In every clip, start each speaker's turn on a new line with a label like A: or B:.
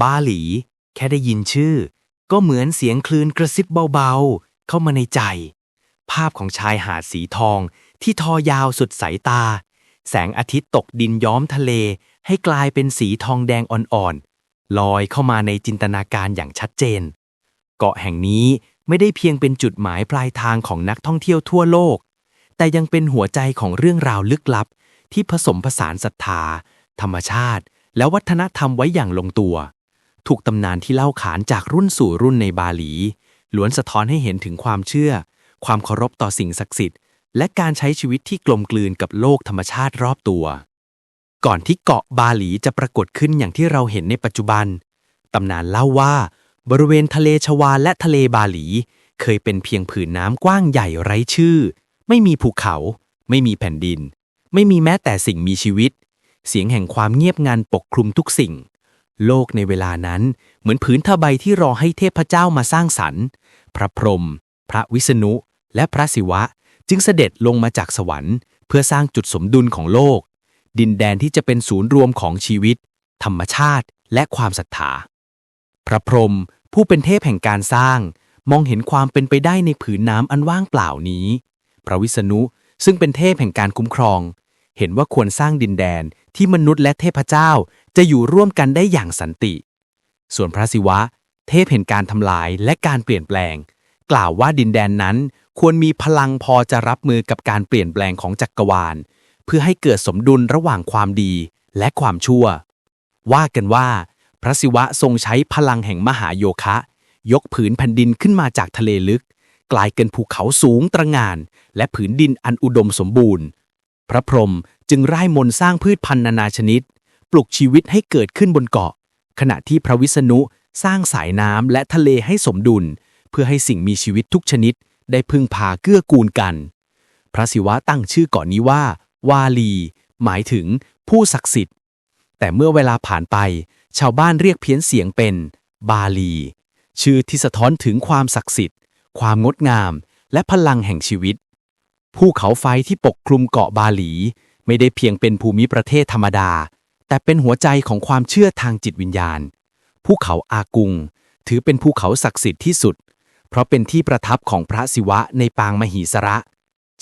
A: บาหลี แค่ได้ยินชื่อ ก็เหมือนเสียงคลื่นกระซิบเบาๆ เข้ามาในใจ ภาพของชายหาดสีทองที่ทอยาวสุดสายตา แสงอาทิตย์ตกดินย้อมทะเลให้กลายเป็นสีทองแดงอ่อนๆ ลอยเข้ามาในจินตนาการอย่างชัดเจน เกาะแห่งนี้ไม่ได้เพียงเป็นจุดหมายปลายทางของนักท่องเที่ยวทั่วโลก แต่ยังเป็นหัวใจของเรื่องราวลึกลับ ที่ผสมผสานศรัทธา ธรรมชาติ และวัฒนธรรมไว้อย่างลงตัว ถูกตำนานที่เล่าขานจากรุ่นสู่รุ่นในบาหลี ล้วนสะท้อนให้เห็นถึงความเชื่อ ความเคารพต่อสิ่งศักดิ์สิทธิ์ และการใช้ชีวิตที่กลมกลืนกับโลกธรรมชาติรอบตัว ก่อนที่เกาะบาหลีจะปรากฏขึ้นอย่างที่เราเห็นในปัจจุบัน ตำนานเล่าว่า บริเวณทะเลชวาและทะเลบาหลี เคยเป็นเพียงผืนน้ำกว้างใหญ่ไร้ชื่อ ไม่มีภูเขา ไม่มีแผ่นดิน ไม่มีแม้แต่สิ่งมีชีวิต เสียงแห่งความเงียบงันปกคลุมทุกสิ่ง โลกในเวลานั้นเหมือนผืนทใบที่รอให้เทพเจ้ามาสร้างสรรค์ พระพรหม พระวิษณุ และพระศิวะ จึงเสด็จลงมาจากสวรรค์ เพื่อสร้างจุดสมดุลของโลก ดินแดนที่จะเป็นศูนย์รวมของชีวิต ธรรมชาติ และความศรัทธา พระพรหมผู้เป็นเทพแห่งการสร้าง มองเห็นความเป็นไปได้ในผืนน้ำอันว่างเปล่านี้ พระวิษณุซึ่งเป็นเทพแห่งการคุ้มครอง เห็นว่าควรสร้างดินแดนที่มนุษย์และเทพเจ้าจะอยู่ร่วมกันได้อย่างสันติ ส่วนพระศิวะ เทพแห่งการทำลายและการเปลี่ยนแปลง กล่าวว่าดินแดนนั้นควรมีพลังพอจะรับมือกับการเปลี่ยนแปลงของจักรวาล เพื่อให้เกิดสมดุลระหว่างความดีและความชั่ว ว่ากันว่า พระศิวะทรงใช้พลังแห่งมหาโยคะ ยกผืนแผ่นดินขึ้นมาจากทะเลลึก กลายเป็นภูเขาสูงตระหง่าน และผืนดินอันอุดมสมบูรณ์ พระพรหมจึงร่ายมนต์สร้างพืชพันธุ์นานาชนิด ปลุกชีวิตให้เกิดขึ้นบนเกาะ ขณะที่พระวิษณุสร้างสายน้ำและทะเลให้สมดุล เพื่อให้สิ่งมีชีวิตทุกชนิด ได้พึ่งพาเกื้อกูลกัน พระศิวะตั้งชื่อเกาะนี้ว่า วาลี หมายถึงผู้ศักดิ์สิทธิ์ แต่เมื่อเวลาผ่านไป ชาวบ้านเรียกเพี้ยนเสียงเป็น บาลี ชื่อที่สะท้อนถึงความศักดิ์สิทธิ์ ความงดงาม และพลังแห่งชีวิต ภูเขาไฟที่ปกคลุมเกาะบาหลี ไม่ได้เพียงเป็นภูมิประเทศธรรมดา แต่เป็นหัวใจของความเชื่อทางจิตวิญญาณ ภูเขาอากุง ถือเป็นภูเขาศักดิ์สิทธิ์ที่สุด เพราะเป็นที่ประทับของพระศิวะในปางมหีสระ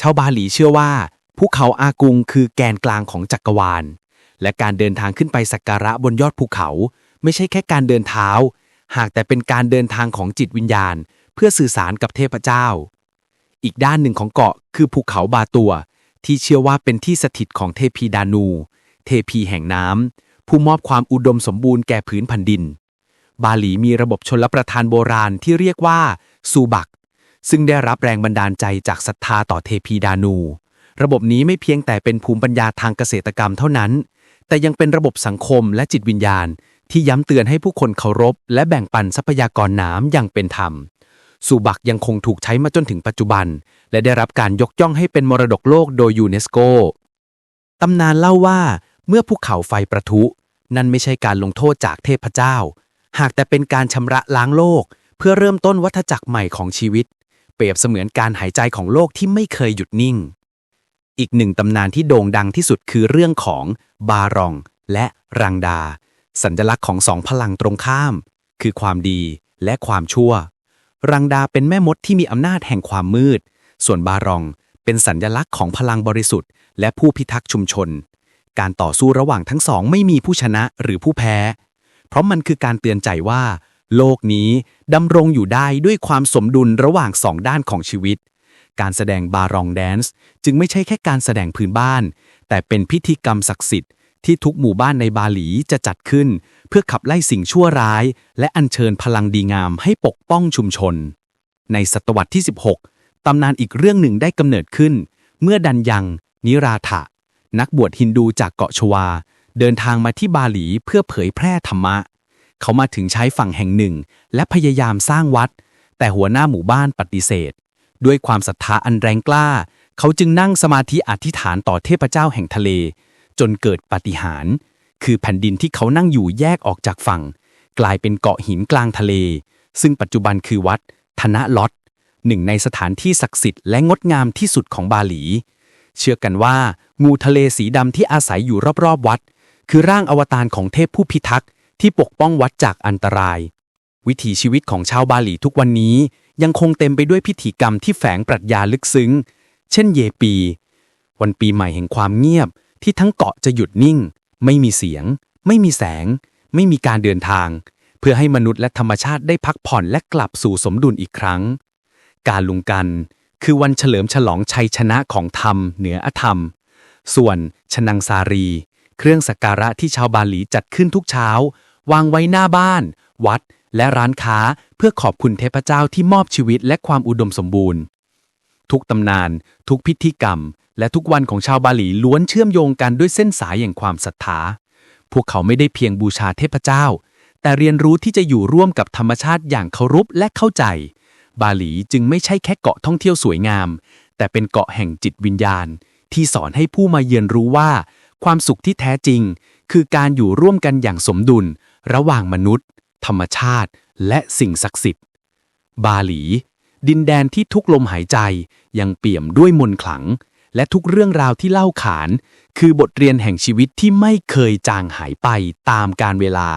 A: ชาวบาหลีเชื่อว่า ภูเขาอากุงคือแกนกลางของจักรวาล และการเดินทางขึ้นไปสักการะบนยอดภูเขา ไม่ใช่แค่การเดินเท้า หากแต่เป็นการเดินทางของจิตวิญญาณ เพื่อสื่อสารกับเทพเจ้า อีกด้านหนึ่งของเกาะคือภูเขาบาตัว ที่เชื่อว่าเป็นที่สถิตของเทพีดานู เทพีแห่งน้ำผู้มอบความอุดมสมบูรณ์แก่พื้นแผ่นดิน บาหลีมีระบบชนลประทานโบราณที่เรียกว่าซูบัก ซึ่งได้รับแรงบันดาลใจจากศรัทธาต่อเทพีดานู ระบบนี้ไม่เพียงแต่เป็นภูมิปัญญาทางเกษตรกรรมเท่านั้น แต่ยังเป็นระบบสังคมและจิตวิญญาณ ที่ย้ำเตือนให้ผู้คนเคารพ และแบ่งปันทรัพยากรน้ำอย่างเป็นธรรม ซูบักยังคงถูกใช้มาจนถึงปัจจุบัน และได้รับการยกย่องให้เป็นมรดกโลกโดยยูเนสโก ตำนานเล่าว่า เมื่อภูเขาไฟประทุ นั่นไม่ใช่การลงโทษจากเทพเจ้า หากแต่เป็นการชำระล้างโลก เพื่อเริ่มต้นวัฏจักรใหม่ของชีวิต เปรียบเสมือนการหายใจของโลกที่ไม่เคยหยุดนิ่ง อีกหนึ่งตำนานที่โด่งดังที่สุดคือเรื่องของบารอง และรังดา สัญลักษณ์ของสองพลังตรงข้าม คือความดีและความชั่ว รังดาเป็นแม่มดที่มีอำนาจแห่งความมืด ส่วนบารองเป็นสัญลักษณ์ของพลังบริสุทธิ์ และผู้พิทักษ์ชุมชน การต่อสู้ระหว่างทั้งสองไม่มีผู้ชนะหรือผู้แพ้ เพราะมันคือการเตือนใจว่า โลกนี้ดำรงอยู่ได้ด้วยความสมดุลระหว่างสองด้านของชีวิต การแสดงบารองแดนซ์จึงไม่ใช่แค่การแสดงพื้นบ้าน แต่เป็นพิธีกรรมศักดิ์สิทธิ์ ที่ทุกหมู่บ้านในบาหลีจะจัดขึ้น เพื่อขับไล่สิ่งชั่วร้าย และอัญเชิญพลังดีงามให้ปกป้องชุมชน ในศตวรรษที่ 16 ตำนานอีกเรื่องหนึ่งได้กำเนิดขึ้น เมื่อดันยัง นิราถะ นักบวชฮินดูจากเกาะชวา เดินทางมาที่บาหลีเพื่อเผยแพร่ธรรมะ เขามาถึงใช้ฝั่งแห่งหนึ่ง และพยายามสร้างวัด แต่หัวหน้าหมู่บ้านปฏิเสธ ด้วยความศรัทธาอันแรงกล้า เขาจึงนั่งสมาธิอธิษฐานต่อเทพเจ้าแห่งทะเล จนเกิดปาฏิหาริย์คือแผ่นดินที่เขานั่งอยู่แยกออกจากฝั่ง กลายเป็นเกาะหินกลางทะเล ซึ่งปัจจุบันคือวัด ธนะลอตหนึ่งในสถานที่ศักดิ์สิทธิ์และงดงามที่สุดของบาหลี เชื่อกันว่า งูทะเลสีดำที่อาศัยอยู่รอบๆวัด คือร่างอวตารของเทพผู้พิทักษ์
B: ที่ปกป้องวัดจากอันตราย วิถีชีวิตของชาวบาหลีทุกวันนี้ยังคงเต็มไปด้วยพิธีกรรมที่แฝงปรัชญาลึกซึ้ง เช่นเยปี วันปีใหม่แห่งความเงียบ ที่ทั้งเกาะจะหยุดนิ่ง ไม่มีเสียง ไม่มีแสง ไม่มีการเดินทาง เพื่อให้มนุษย์และธรรมชาติได้พักผ่อนและกลับสู่สมดุลอีกครั้ง การลุงกันคือวันเฉลิมฉลองชัยชนะของธรรม เหนืออธรรม ส่วนชนังซารี เครื่องสักการะที่ชาวบาหลีจัดขึ้นทุกเช้า วางไว้หน้าบ้าน วัด และร้านค้าเพื่อขอบคุณเทพเจ้าที่มอบชีวิตและความอุดมสมบูรณ์ ทุกตำนาน ทุกพิธีกรรม และทุกวันของชาวบาหลีล้วนเชื่อมโยงกันด้วยเส้นสายแห่งความศรัทธา พวกเขาไม่ได้เพียงบูชาเทพเจ้า แต่เรียนรู้ที่จะอยู่ร่วมกับธรรมชาติอย่างเคารพและเข้าใจ บาหลีจึงไม่ใช่แค่เกาะท่องเที่ยวสวยงาม แต่เป็นเกาะแห่งจิตวิญญาณ ที่สอนให้ผู้มาเยือนรู้ว่า ความสุขที่แท้จริง คือการอยู่ร่วมกันอย่างสมดุล ระหว่างมนุษย์ ธรรมชาติ และสิ่งศักดิ์สิทธิ์ บาหลี ดินแดนที่ทุกลมหายใจยังเปี่ยมด้วยมนต์ขลัง และทุกเรื่องราวที่เล่าขาน คือบทเรียนแห่งชีวิตที่ไม่เคยจางหายไปตามกาลเวลา